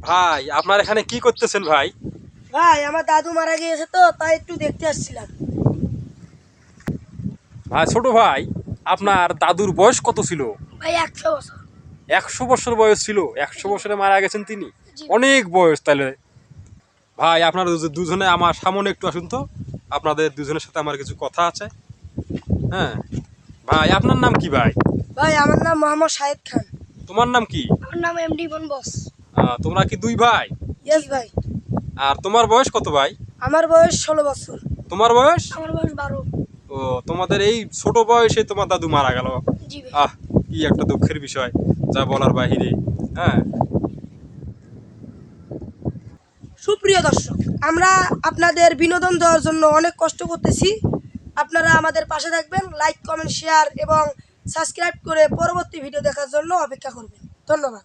ভাই আপনার এখানে কি করতেছেন ভাই? ভাই আমার দাদু মারা গিয়েছে তো তাই একটু দেখতে আসছিলাম। ভাই ছোট ভাই আপনার দাদুর বয়স কত ছিল? ভাই একশো বছর। একশো বছর বয়স ছিল একশো বছরে মারা গেছেন তিনি? অনেক বয়স তাহলে। ভাই আপনার দুজনে আমার সামনে একটু আসুন তো। আপনাদের দুজনের সাথে আমার কিছু কথা আছে। হ্যাঁ। ভাই আপনার নাম কি ভাই? ভাই আমার নাম মোহাম্মদ শাহেদ খান। তোমার নাম কি? আমার নাম এমডি বন বস। তোমরা কি দুই ভাই? ইয়েস ভাই। আর তোমার বয়স কত ভাই? আমার বয়স ষোলো বছর। তোমার বয়স? আমার বয়স বারো। ও তোমাদের এই ছোট বয়সে তোমার দাদু মারা গেল। আহ কি একটা দুঃখের বিষয় যা বলার বাহিরে। হ্যাঁ। সুপ্রিয় দর্শক আমরা আপনাদের বিনোদন দেওয়ার জন্য অনেক কষ্ট করতেছি। আপনারা আমাদের পাশে থাকবেন লাইক কমেন্ট শেয়ার এবং সাবস্ক্রাইব করে পরবর্তী ভিডিও দেখার জন্য অপেক্ষা করবেন। ধন্যবাদ।